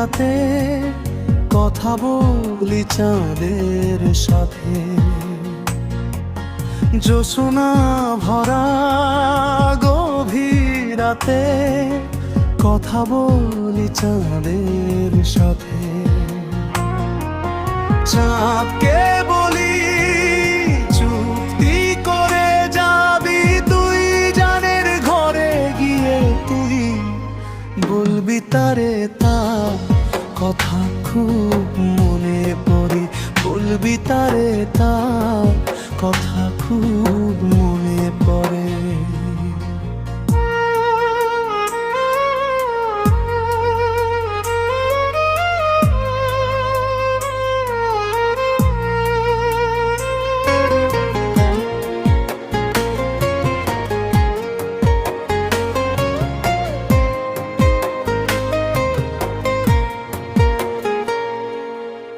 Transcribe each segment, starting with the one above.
রাতে কথা বলি চাঁদের সাথে। জোসনা ভরা গভীর রাতে কথা বলি চাঁদের সাথে। চাঁদকে বলি, চুক্তি করে যাবি তুই, জানের ঘরে গিয়ে তুই, বলবি তারে তার কথা খুব মনে পড়ে বলবি তারে তা কথা খুব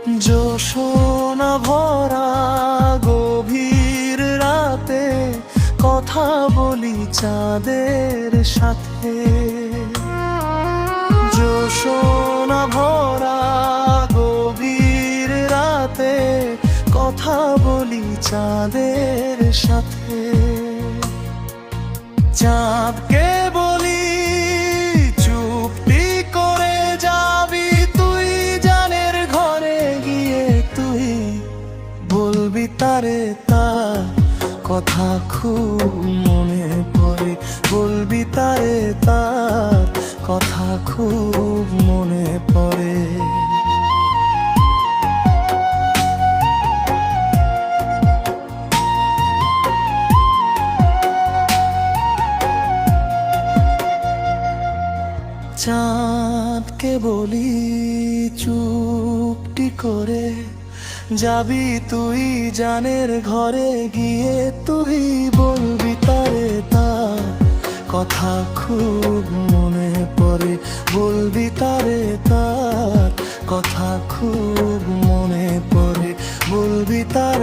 জোসনা ভরা গভীর রাতে কথা বলি চাঁদের সাথে। জোসনা ভরা গভীর রাতে কথা বলি চাঁদের সাথে। চাঁদকে তারে তার কথা খুব মনে পড়ে। বলবি তারে তার কথা খুব মনে পড়ে। চাঁদকে বলি চুপটি করে যাবি তুই জানের ঘরে গিয়ে তুই বলবি তারে তার কথা খুব মনে পড়ে। বলবি তারে তার কথা খুব মনে পড়ে। বলবি তার